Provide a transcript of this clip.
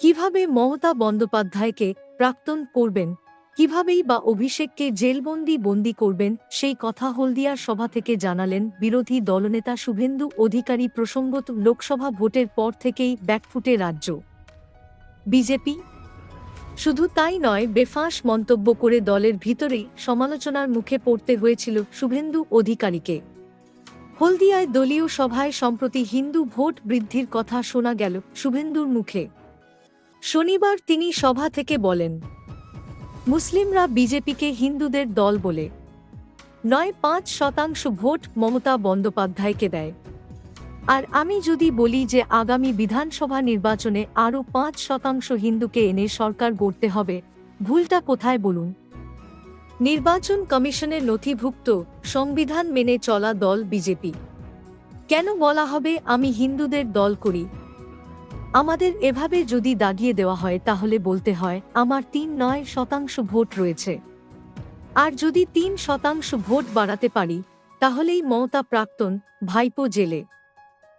কীভাবে মমতা বন্দ্যোপাধ্যায়কে প্রাক্তন করবেন? কিভাবেই বা অভিষেককে জেলবন্দি বন্দি করবেন? সেই কথা হলদিয়ার সভা থেকে জানালেন বিরোধী দলনেতা শুভেন্দু অধিকারী প্রসঙ্গত লোকসভা ভোটের পর থেকেই ব্যাকফুটে রাজ্য। বিজেপি? শুধু তাই নয়, বেফাঁস মন্তব্য করে দলের ভিতরেই সমালোচনার মুখে পড়তে হয়েছিল শুভেন্দু অধিকারীকে। হলদিয়ায় দলীয় সভায় সম্প্রতি হিন্দু ভোট বৃদ্ধির কথা শোনা গেল শুভেন্দুর মুখে। শনিবার তিনি সভা থেকে বলেন, মুসলিমরা বিজেপিকে হিন্দুদের দল বলে নয় পাঁচ শতাংশ ভোট মমতা বন্দ্যোপাধ্যায়কে দেয়। আর আমি যদি বলি যে আগামী বিধানসভা নির্বাচনে আরও পাঁচ শতাংশ হিন্দুকে এনে সরকার গড়তে হবে, ভুলটা কোথায় বলুন? নির্বাচন কমিশনের নথিভুক্ত সংবিধান মেনে চলা দল বিজেপি। কেন বলা হবে আমি হিন্দুদের দল করি? আমাদের এভাবে যদি দাগিয়ে দেওয়া হয়, তাহলে বলতে হয়, আমার তিন নয় শতাংশ ভোট রয়েছে। আর যদি তিন শতাংশ ভোট বাড়াতে পারি, তাহলেই মমতা প্রাক্তন ভাইপো জেলে।